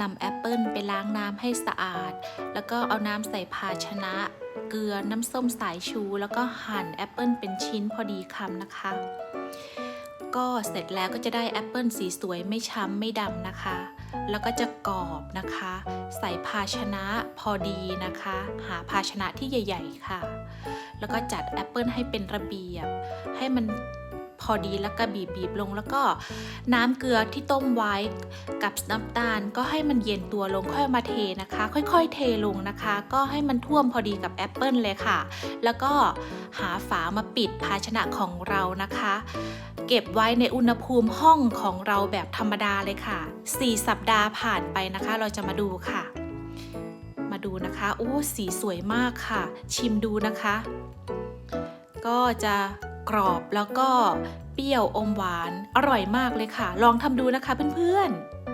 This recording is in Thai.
นำแอปเปิลไปล้างน้ำให้สะอาด แล้วก็เอาน้ำใส่ภาชนะ เกลือน้ำส้มสายชู แล้วก็หั่นแอปเปิลเป็นชิ้นพอดีคำนะคะ ก็เสร็จแล้วก็จะได้แอปเปิลสีสวยไม่ช้ำไม่ดำนะคะ แล้วก็จะกรอบนะคะ ใส่ภาชนะพอดีนะคะ หาภาชนะที่ใหญ่ ๆ ค่ะ แล้วก็จัดแอปเปิลให้เป็นระเบียบ ให้มัน อดีแล้วก็บีบบีบลง แล้วก็น้ำเกลือที่ต้มไว้กับน้ำตาล ก็ให้มันเย็นตัวลงค่อยมาเทนะคะ ค่อย ๆ เทลงนะคะ ก็ให้มันท่วมพอดีกับแอปเปิลเลยค่ะ แล้วก็หาฝามาปิดภาชนะของเรานะคะ เก็บไว้ในอุณหภูมิห้องของเราแบบธรรมดาเลยค่ะ 4 สัปดาห์ผ่านไปนะคะ เราจะมาดูค่ะ มาดูนะคะโอ้สีสวยมากค่ะ ชิมดูนะคะ ก็จะ กรอบแล้วก็เปรี้ยวอมหวาน อร่อยมากเลยค่ะ ลองทำดูนะคะเพื่อนๆ